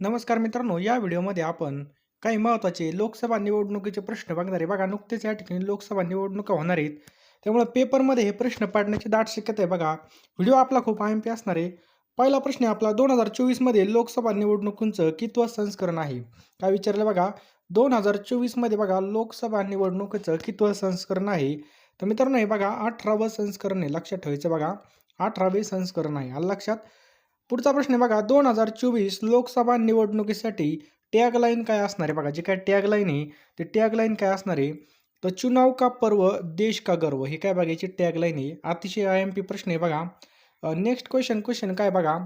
नमस्कार मित्रांनो या व्हिडिओमध्ये आपण काही महत्त्वाचे लोकसभा निवडणुकीचे प्रश्न बघणार. आहे बघा नुकतेच या ठिकाणी लोकसभा निवडणुका होणार आहेत. त्यामुळे पेपरमध्ये हे प्रश्न पाडण्याची दाट शक्यता आहे. बघा व्हिडिओ आपला खूप आय एम पी असणार आहे. पहिला प्रश्न आहे आपला दोन हजार चोवीसमध्ये लोकसभा निवडणुकांचं कितवं संस्करण आहे? काय विचारलं बघा? दोन हजार चोवीसमध्ये बघा लोकसभा निवडणुकीचं कितवं संस्करण आहे? तर मित्रांनो हे बघा अठरावं संस्करण आहे. लक्षात ठेवायचं बघा अठरावे संस्करण आहे. आलं लक्षात? पुढचा प्रश्न आहे बघा दोन हजार चोवीस लोकसभा निवडणुकीसाठी टॅगलाईन काय असणार आहे बघा? जे काय टॅगलाईन आहे ते टॅगलाईन काय असणार आहे? तर चुनाव का पर्व देश का गर्व? हे काय बघायची टॅगलाईन आहे? अतिशय आय एम पी प्रश्न आहे बघा. नेक्स्ट क्वेश्चन क्वेश्चन काय बघा?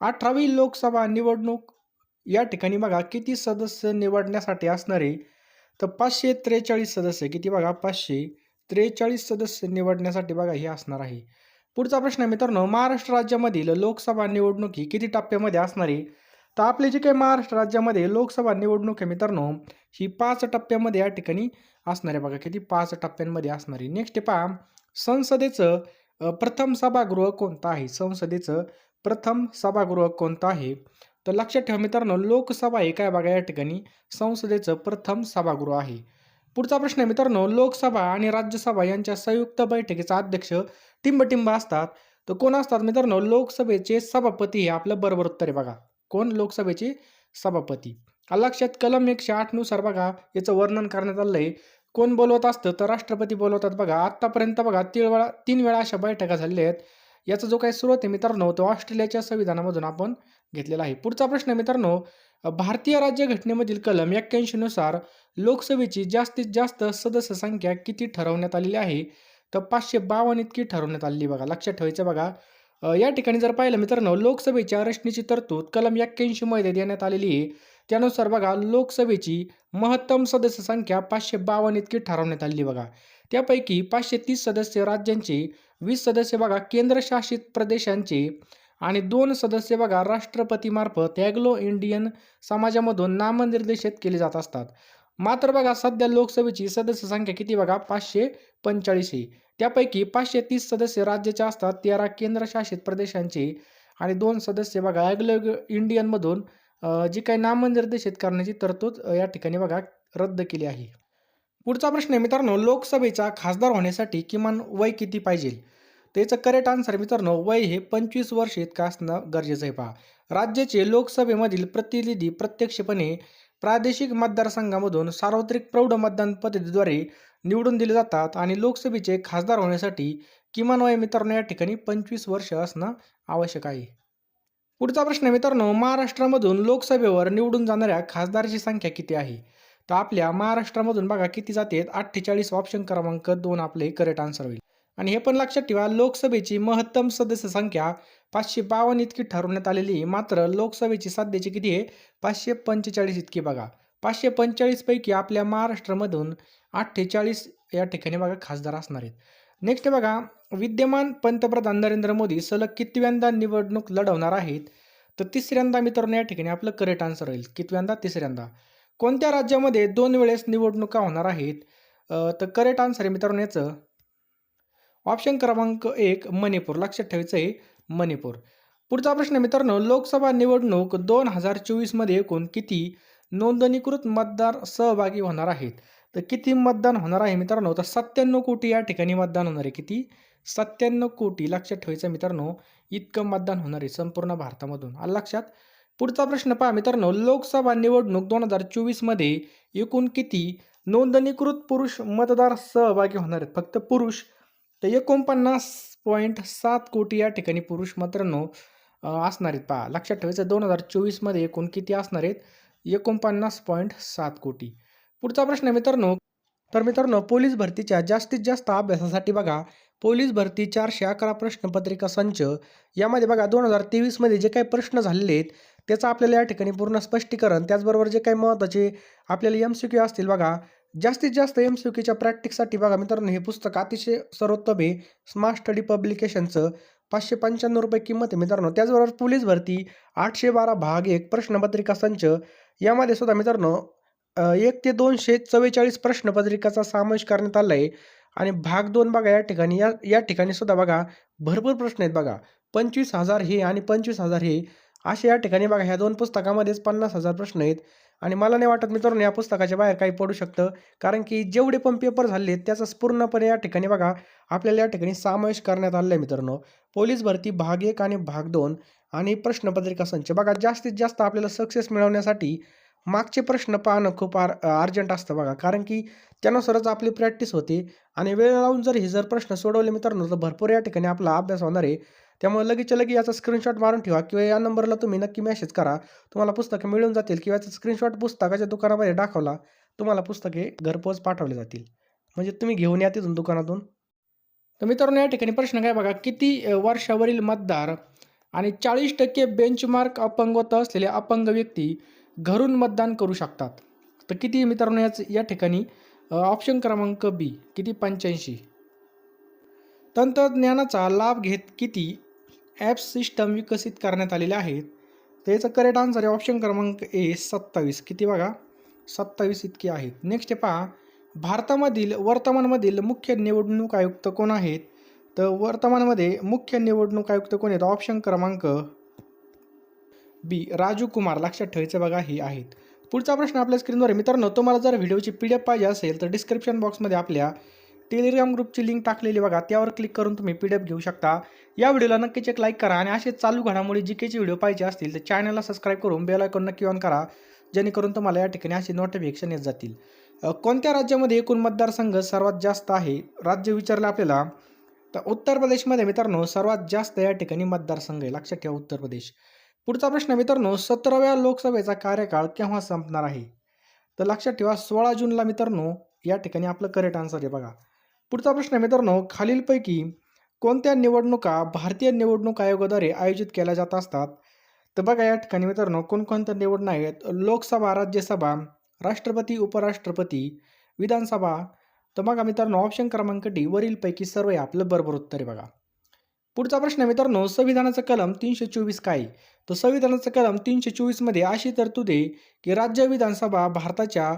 अठरावी लोकसभा निवडणूक या ठिकाणी बघा किती सदस्य निवडण्यासाठी असणार आहे? तर पाचशे त्रेचाळीस सदस्य. किती बघा? पाचशे त्रेचाळीस सदस्य निवडण्यासाठी बघा हे असणार आहे. पुढचा प्रश्न आहे मित्रांनो महाराष्ट्र राज्यामधील लोकसभा निवडणुकी किती टप्प्यामध्ये असणार आहे? तर आपले जे काही महाराष्ट्र राज्यामध्ये लोकसभा निवडणूक आहे मित्रांनो ही पाच टप्प्यामध्ये या ठिकाणी असणार आहे बघा किती पाच टप्प्यांमध्ये असणार आहे. नेक्स्ट पहा संसदेचं प्रथम सभागृह कोणतं आहे? संसदेचं प्रथम सभागृह कोणतं आहे? तर लक्षात ठेवा मित्रांनो लोकसभा हे काय बघा या ठिकाणी संसदेचं प्रथम सभागृह आहे. पुढचा प्रश्न आहे मित्रांनो लोकसभा आणि राज्यसभा यांच्या संयुक्त बैठकीचा अध्यक्ष टिंबटिंब असतात. तर कोण असतात मित्रांनो? लोकसभेचे सभापती हे आपलं बरोबर उत्तर आहे बघा. कोण? लोकसभेचे सभापती. लक्षात कलम एकशे आठनुसार बघा याचं वर्णन करण्यात आलं आहे कोण बोलवत असतं? तर राष्ट्रपती बोलवतात बघा. आत्तापर्यंत बघा तीन वेळा तीन वेळा अशा बैठका झालेल्या आहेत. याचा जो काही स्रोत आहे मित्रांनो तो ऑस्ट्रेलियाच्या संविधानामधून आपण घेतलेला आहे. पुढचा प्रश्न मित्रांनो भारतीय राज्यघटनेमधील कलम एक्क्याऐंशीनुसार लोकसभेची जास्तीत जास्त सदस्य संख्या किती ठरवण्यात आलेली आहे? तर पाचशे बावन्न इतकी ठरवण्यात आलेली बघा. लक्षात ठेवायचं बघा. या ठिकाणी जर पाहिलं मित्रांनो लोकसभेच्या रचनेची तरतूद कलम एक्क्याऐंशीमध्ये देण्यात आलेली आहे. त्यानुसार बघा लोकसभेची महत्तम सदस्य संख्या पाचशे बावन्न इतकी ठरवण्यात आलेली बघा. त्यापैकी पाचशे तीस सदस्य राज्यांचे वीस सदस्य बघा केंद्रशासित प्रदेशांचे आणि दोन सदस्य बघा राष्ट्रपतीमार्फत ॲग्लो इंडियन समाजामधून नामनिर्देशित केले जात असतात. मात्र बघा सध्या लोकसभेची सदस्य संख्या किती बघा? पाचशे पंचेचाळीस ही त्यापैकी पाचशे तीस सदस्य राज्याचे असतात तेरा केंद्रशासित प्रदेशांचे आणि दोन सदस्य बघा ॲग्लो इंडियनमधून जी काही नामनिर्देशित करण्याची तरतूद या ठिकाणी बघा रद्द केली आहे. पुढचा प्रश्न आहे मित्रांनो लोकसभेचा खासदार होण्यासाठी किमान वय किती पाहिजे? त्याचं करेक्ट आन्सर मित्रांनो वय हे पंचवीस वर्ष इतकं असणं गरजेचं आहे पहा. राज्याचे लोकसभेमधील प्रतिनिधी प्रत्यक्षपणे प्रादेशिक मतदारसंघामधून सार्वत्रिक प्रौढ मतदान पद्धतीद्वारे निवडून दिले जातात आणि लोकसभेचे खासदार होण्यासाठी किमान वय मित्रांनो या ठिकाणी पंचवीस वर्ष असणं आवश्यक आहे. पुढचा प्रश्न मित्रांनो महाराष्ट्रामधून लोकसभेवर निवडून जाणाऱ्या खासदाराची संख्या किती आहे? तर आपल्या महाराष्ट्रामधून बघा किती जाते अठ्ठेचाळीस ऑप्शन क्रमांक दोन आपले करेक्ट आन्सर होईल. आणि हे पण लक्षात ठेवा लोकसभेची महत्तम सदस्य संख्या पाचशे बावन्न इतकी ठरवण्यात आलेली मात्र लोकसभेची सध्याची किती आहे? पाचशे पंचेचाळीस इतकी बघा. पाचशे पंचेचाळीसपैकी आपल्या महाराष्ट्रामधून अठ्ठेचाळीस या ठिकाणी बघा खासदार असणार आहेत. नेक्स्ट बघा विद्यमान पंतप्रधान नरेंद्र मोदी सलग कितव्यांदा निवडणूक लढवणार आहेत? तर तिसऱ्यांदा मित्रांनो या ठिकाणी आपलं करेक्ट आन्सर होईल. कितव्यांदा? तिसऱ्यांदा. कोणत्या राज्यामध्ये दोन वेळेस निवडणुका होणार आहेत? तर करेक्ट आन्सर आहे मित्रांनो याचं. ऑप्शन क्रमांक एक मणिपूर. लक्षात ठेवायचं आहे मणिपूर. पुढचा प्रश्न मित्रांनो लोकसभा निवडणूक दोन हजार चोवीसमध्ये एकूण किती नोंदणीकृत मतदार सहभागी होणार आहेत? तर किती मतदान होणार आहे मित्रांनो? तर सत्त्याण्णव कोटी या ठिकाणी मतदान होणार आहे. किती? सत्त्याण्णव कोटी. लक्षात ठेवायचं मित्रांनो इतकं मतदान होणार आहे संपूर्ण भारतामधून. आलं लक्षात? पुढचा प्रश्न पहा मित्रांनो. लोकसभा निवडणूक दोन हजार चोवीसमध्ये एकूण किती नोंदणीकृत पुरुष मतदार सहभागी होणार आहेत? फक्त पुरुष. तर एकोणपन्नास पॉईंट सात कोटी या ठिकाणी पुरुष मित्रांनो असणार आहेत पहा. लक्षात ठेवायचं दोन हजार चोवीसमध्ये एकूण किती असणार आहेत? एकोणपन्नास पॉईंट सात कोटी. पुढचा प्रश्न मित्रांनो. तर मित्रांनो पोलीस भरतीच्या जास्तीत जास्त अभ्यासासाठी बघा. पोलीस भरती चारशे अकरा प्रश्नपत्रिका संच. यामध्ये बघा दोन हजार तेवीसमध्ये जे काही प्रश्न झालेले आहेत त्याचं आपल्याला या ठिकाणी पूर्ण स्पष्टीकरण त्याचबरोबर जे काही महत्त्वाचे आपल्याला एम सी क्यू असतील बघा जास्तीत जास्त एम सी क्यूच्या प्रॅक्टिससाठी बघा मित्रांनो हे पुस्तक अतिशय सर्वोत्तम आहे. स्मार्ट स्टडी पब्लिकेशनचं पाचशे पंच्याण्णव रुपये किंमत आहे मित्रांनो. त्याचबरोबर पोलीस भरती आठशे बारा भाग एक प्रश्नपत्रिका संच यामध्ये सुद्धा मित्रांनो एक ते दोनशे चव्वेचाळीस प्रश्नपत्रिकाचा समावेश करण्यात आला आहे. आणि भाग दोन बघा या ठिकाणी या या ठिकाणी सुद्धा बघा भरपूर प्रश्न आहेत बघा. पंचवीस हजार हे आणि पंचवीस हजार हे असे या ठिकाणी बघा ह्या दोन पुस्तकामध्येच पन्नास हजार प्रश्न आहेत. आणि मला नाही वाटत मित्रांनो या पुस्तकाच्या बाहेर काही पडू शकतं. कारण की जेवढे पण पेपर झाले त्याचा पूर्णपणे या ठिकाणी बघा आपल्याला या ठिकाणी समावेश करण्यात आलेला आहे मित्रांनो. पोलीस भरती भाग एक आणि भाग दोन आणि प्रश्नपत्रिका संच. बघा जास्तीत जास्त आपल्याला सक्सेस मिळवण्यासाठी मागचे प्रश्न पाहणं खूप आर अर्जंट असतं बघा. कारण की त्यानुसारच आपली प्रॅक्टिस होते. आणि वेळ लावून जर हे जर प्रश्न सोडवले मित्रांनो तर भरपूर या ठिकाणी आपला अभ्यास होणार आहे. त्यामुळे लगेच लगेच याचा स्क्रीनशॉट मारून ठेवा किंवा या नंबरला तुम्ही नक्की मेसेज करा. तुम्हाला पुस्तकं मिळून जातील किंवा याचा स्क्रीनशॉट पुस्तकाच्या दुकानामध्ये दाखवला तुम्हाला पुस्तके घरपोच पाठवले जातील. म्हणजे तुम्ही घेऊन या तिथून दुकानातून. तर मित्रांनो या ठिकाणी प्रश्न काय बघा किती वर्षावरील मतदार आणि चाळीस टक्के बेंचमार्क अपंगत्व असलेले अपंग व्यक्ती घरून मतदान करू शकतात? तर किती मित्रांनो याच या ठिकाणी ऑप्शन क्रमांक बी किती? पंच्याऐंशी. तंत्रज्ञानाचा लाभ घेत किती? ॲप्स सिस्टम विकसित करण्यात आलेले आहेत. त्याचं करेक्ट आन्सर आहे ऑप्शन क्रमांक ए सत्तावीस. किती बघा? सत्तावीस इतके आहेत. नेक्स्ट पहा. भारतामधील वर्तमानमधील मुख्य निवडणूक आयुक्त कोण आहेत? तर वर्तमानमध्ये मुख्य निवडणूक आयुक्त कोण आहेत? ऑप्शन क्रमांक बी राजू कुमार. लक्षात ठेवायचं बघा हे आहेत. पुढचा प्रश्न आपल्या स्क्रीनवर मित्रांनो तुम्हाला जर व्हिडिओची पी डी एफ पाहिजे असेल तर डिस्क्रिप्शन बॉक्समध्ये आपल्या टेलिग्राम ग्रुपची लिंक टाकलेली बघा. त्यावर क्लिक करून तुम्ही पी डी एफ घेऊ शकता. या व्हिडिओला नक्कीच एक लाईक करा आणि असे चालू घडामोडी जी केची व्हिडिओ पाहिजे असतील तर चॅनलला सबस्क्राईब करून बेल आयकॉन नक्की ऑन करा. जेणेकरून तुम्हाला या ठिकाणी असे नोटिफिकेशन येत जातील. कोणत्या राज्यामध्ये एकूण मतदारसंघ सर्वात जास्त आहे? राज्य विचारलं आपल्याला. तर उत्तर प्रदेशमध्ये मित्रांनो सर्वात जास्त या ठिकाणी मतदारसंघ आहे. लक्षात ठेवा उत्तर प्रदेश. पुढचा प्रश्न मित्रांनो सतराव्या लोकसभेचा कार्यकाळ केव्हा संपणार आहे? तर लक्षात ठेवा सोळा जूनला मित्रांनो या ठिकाणी आपलं करेक्ट आन्सर आहे बघा. पुढचा प्रश्न मित्रांनो खालीलपैकी कोणत्या निवडणुका भारतीय निवडणूक आयोगाद्वारे आयोजित केल्या जात असतात? तर बघा या ठिकाणी मित्रांनो कोणकोणत्या निवडणुका आहेत? लोकसभा राज्यसभा राष्ट्रपती उपराष्ट्रपती विधानसभा. तर बघा मित्रांनो ऑप्शन क्रमांक डी वरीलपैकी सर्व आहे आपलं बरोबर उत्तर आहे बघा. पुढचा प्रश्न आहे मित्रांनो संविधानाचं कलम तीनशे चोवीस काय? तर संविधानाचं कलम तीनशे चोवीसमध्ये अशी तरतूद आहे की राज्य विधानसभा भारताच्या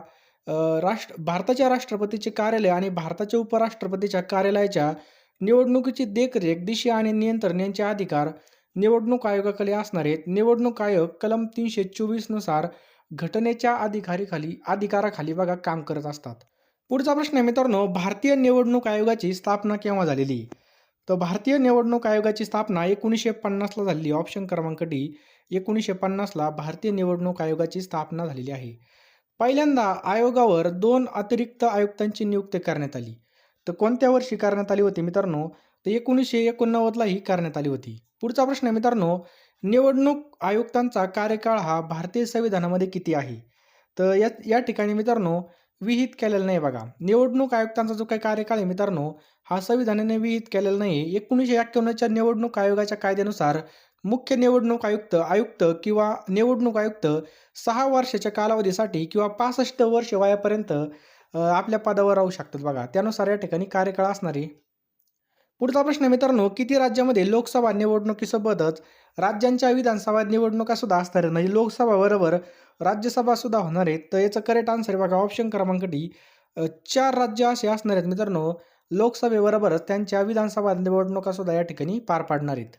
राष्ट्र भारताच्या राष्ट्रपतीचे कार्यालय आणि भारताच्या उपराष्ट्रपतीच्या कार्यालयाच्या निवडणुकीची देखरेख दिशा आणि नियंत्रण यांचे अधिकार निवडणूक आयोगाखाली असणार आहेत. निवडणूक आयोग कलम तीनशे चोवीसनुसार घटनेच्या अधिकारीखाली अधिकाराखाली बघा काम करत असतात. पुढचा प्रश्न आहे मित्रांनो भारतीय निवडणूक आयोगाची स्थापना केव्हा झालेली? तर भारतीय निवडणूक आयोगाची स्थापना एकोणीसशे पन्नासला झालेली. ऑप्शन क्रमांक डी एकोणीसशे पन्नासला भारतीय निवडणूक आयोगाची स्थापना झालेली आहे. पहिल्यांदा आयोगावर दोन अतिरिक्त आयुक्तांची नियुक्ती करण्यात आली. तर कोणत्या वर्षी करण्यात आली होती मित्रांनो? तर एकोणीसशे एकोणनव्वदला ही करण्यात आली होती. पुढचा प्रश्न आहे मित्रांनो निवडणूक आयुक्तांचा कार्यकाळ हा भारतीय संविधानामध्ये किती आहे? तर या या ठिकाणी मित्रांनो विहित केलेलं नाही बघा. निवडणूक आयुक्तांचा जो काही कार्यकाळ आहे मित्रांनो हा संविधानाने विहित केलेला नाही एकोणीसशे एक्क्याण्णवच्या निवडणूक आयोगाच्या कायद्यानुसार मुख्य निवडणूक आयुक्त आयुक्त किंवा निवडणूक आयुक्त सहा वर्षाच्या कालावधीसाठी किंवा पासष्ट वर्ष वयापर्यंत आपल्या पदावर राहू शकतात बघा. त्यानुसार या ठिकाणी कार्यकाळ असणार. आहे पुढचा प्रश्न मित्रांनो किती राज्यामध्ये लोकसभा निवडणुकीसोबतच राज्यांच्या विधानसभा निवडणुका सुद्धा असणार आहेत? म्हणजे लोकसभा बरोबर राज्यसभा सुद्धा होणार आहेत. तर याचं करेक्ट आन्सर बघा ऑप्शन क्रमांक डी चार राज्य असे असणार आहेत मित्रांनो. लोकसभेबरोबरच त्यांच्या विधानसभा निवडणुका सुद्धा या ठिकाणी पार पाडणार आहेत.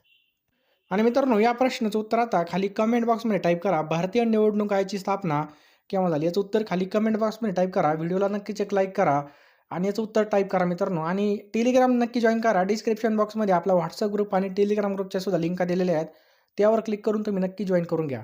आणि मित्रांनो या प्रश्नाचं उत्तर आता खाली कमेंट बॉक्समध्ये टाईप करा. भारतीय निवडणूक आयोगाची स्थापना केव्हा झाली? याचं उत्तर खाली कमेंट बॉक्समध्ये टाईप करा. व्हिडिओला नक्कीच एक लाईक करा आणि याचं उत्तर टाईप करा मित्रांनो. आणि टेलिग्राम नक्की जॉईन करा. डिस्क्रिप्शन बॉक्समध्ये आपला व्हॉट्सअप ग्रुप आणि टेलिग्राम ग्रुपच्या सुद्धा लिंका दिलेल्या आहेत. त्यावर क्लिक करून तुम्ही नक्की जॉईन करून घ्या.